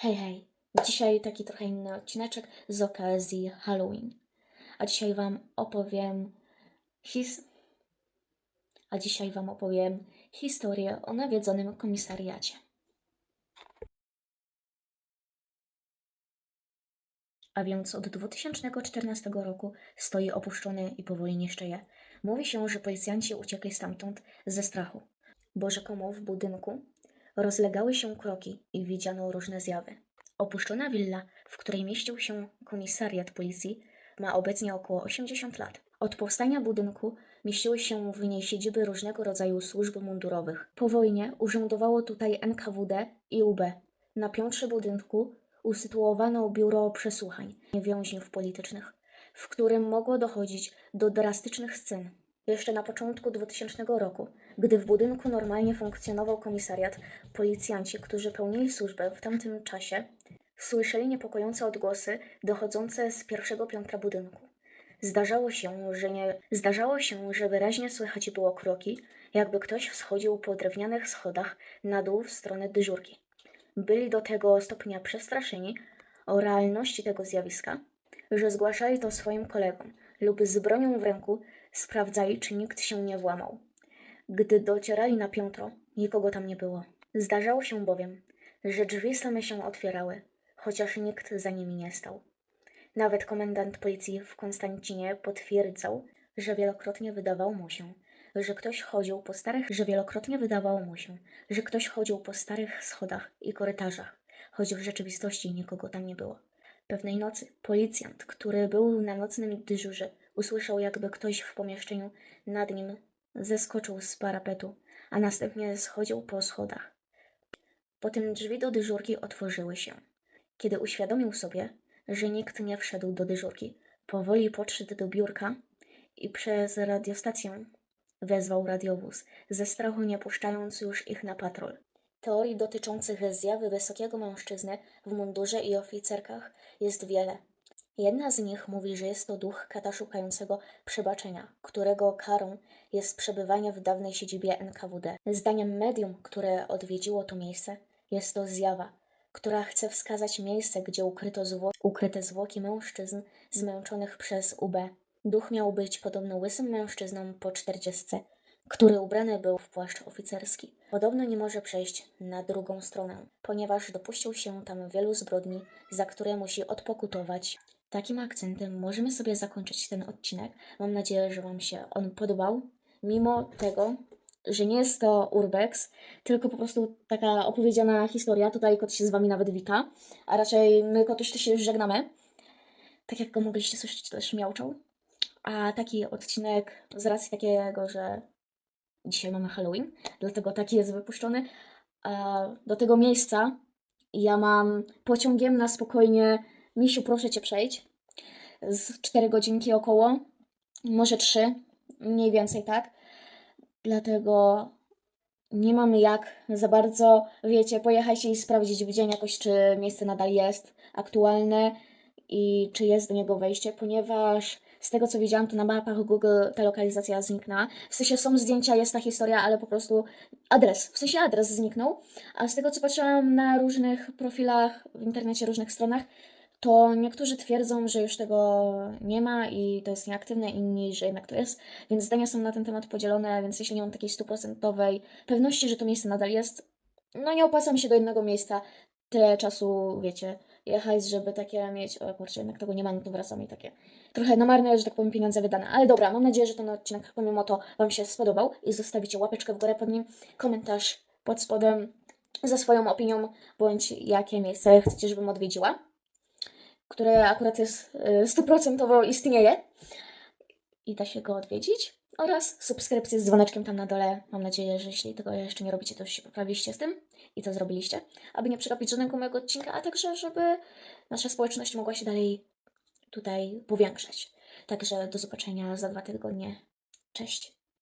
Hej, hej. Dzisiaj taki trochę inny odcineczek z okazji Halloween. A dzisiaj Wam opowiem his... A dzisiaj Wam opowiem historię o nawiedzonym komisariacie. A więc od 2014 roku stoi opuszczony i powoli niszczeje. Mówi się, że policjanci uciekli stamtąd ze strachu, bo rzekomo w budynku rozlegały się kroki i widziano różne zjawy. Opuszczona willa, w której mieścił się komisariat policji, ma obecnie około 80 lat. Od powstania budynku mieściły się w niej siedziby różnego rodzaju służb mundurowych. Po wojnie urzędowało tutaj NKWD i UB. Na piętrze budynku usytuowano biuro przesłuchań więźniów politycznych, w którym mogło dochodzić do drastycznych scen. Jeszcze na początku 2000 roku, gdy w budynku normalnie funkcjonował komisariat, policjanci, którzy pełnili służbę w tamtym czasie, słyszeli niepokojące odgłosy dochodzące z pierwszego piętra budynku. Zdarzało się, że nie, zdarzało się, że wyraźnie słychać było kroki, jakby ktoś schodził po drewnianych schodach na dół w stronę dyżurki. Byli do tego stopnia przestraszeni o realności tego zjawiska, że zgłaszali to swoim kolegom lub z bronią w ręku sprawdzali, czy nikt się nie włamał. Gdy docierali na piętro, nikogo tam nie było. Zdarzało się bowiem, że drzwi same się otwierały, chociaż nikt za nimi nie stał. Nawet komendant policji w Konstancinie potwierdzał, że wielokrotnie wydawało mu się, że ktoś chodził po starych, że wielokrotnie wydawało mu się, że ktoś chodził po starych schodach i korytarzach, choć w rzeczywistości nikogo tam nie było. Pewnej nocy policjant, który był na nocnym dyżurze, usłyszał, jakby ktoś w pomieszczeniu nad nim zeskoczył z parapetu, a następnie schodził po schodach. Potem drzwi do dyżurki otworzyły się. Kiedy uświadomił sobie, że nikt nie wszedł do dyżurki, powoli podszedł do biurka i przez radiostację wezwał radiowóz, ze strachu nie puszczając już ich na patrol. Teorii dotyczących zjawy wysokiego mężczyzny w mundurze i oficerkach jest wiele. Jedna z nich mówi, że jest to duch kata szukającego przebaczenia, którego karą jest przebywanie w dawnej siedzibie NKWD. Zdaniem medium, które odwiedziło to miejsce, jest to zjawa, która chce wskazać miejsce, gdzie ukryto zwo- ukryte zwłoki mężczyzn zmęczonych przez UB. Duch miał być podobno łysym mężczyzną po czterdziestce, który ubrany był w płaszcz oficerski. Podobno nie może przejść na drugą stronę, ponieważ dopuścił się tam wielu zbrodni, za które musi odpokutować. Takim akcentem możemy sobie zakończyć ten odcinek. Mam nadzieję, że Wam się on podobał, mimo tego, że nie jest to urbex, tylko po prostu taka opowiedziana historia. Tutaj kot się z Wami nawet wita, a raczej my kotuś to się już żegnamy. Tak jak go mogliście słyszeć, też miauczał. A taki odcinek z racji takiego, że dzisiaj mamy Halloween, dlatego taki jest wypuszczony. Do tego miejsca ja mam pociągiem na spokojnie. Misiu, proszę cię przejść. Z 4 godzinki około, może 3, mniej więcej tak. Dlatego nie mamy jak za bardzo, wiecie, pojechać i sprawdzić w dzień jakoś, czy miejsce nadal jest aktualne i czy jest do niego wejście, ponieważ z tego co widziałam, to na mapach Google ta lokalizacja zniknęła. W sensie są zdjęcia, jest ta historia, ale po prostu adres, w sensie adres zniknął. A z tego co patrzyłam na różnych profilach w internecie, różnych stronach, to niektórzy twierdzą, że już tego nie ma i to jest nieaktywne, inni, że jednak to jest, więc zdania są na ten temat podzielone, więc jeśli nie mam takiej stuprocentowej pewności, że to miejsce nadal jest, no nie opłaca mi się do jednego miejsca tyle czasu, wiecie, jechać, żeby takie mieć, o kurczę, jednak tego nie ma, no to wracam i takie trochę na marne, że tak powiem, pieniądze wydane. Ale dobra, mam nadzieję, że ten odcinek pomimo to Wam się spodobał i zostawicie łapeczkę w górę pod nim, komentarz pod spodem ze swoją opinią, bądź jakie miejsce chcecie, żebym odwiedziła, które akurat jest y, stuprocentowo istnieje i da się go odwiedzić. Oraz subskrypcję z dzwoneczkiem tam na dole. Mam nadzieję, że jeśli tego jeszcze nie robicie, to już się poprawiliście z tym i to zrobiliście, aby nie przegapić żadnego mojego odcinka, a także, żeby nasza społeczność mogła się dalej tutaj powiększać. Także do zobaczenia za dwa tygodnie. Cześć.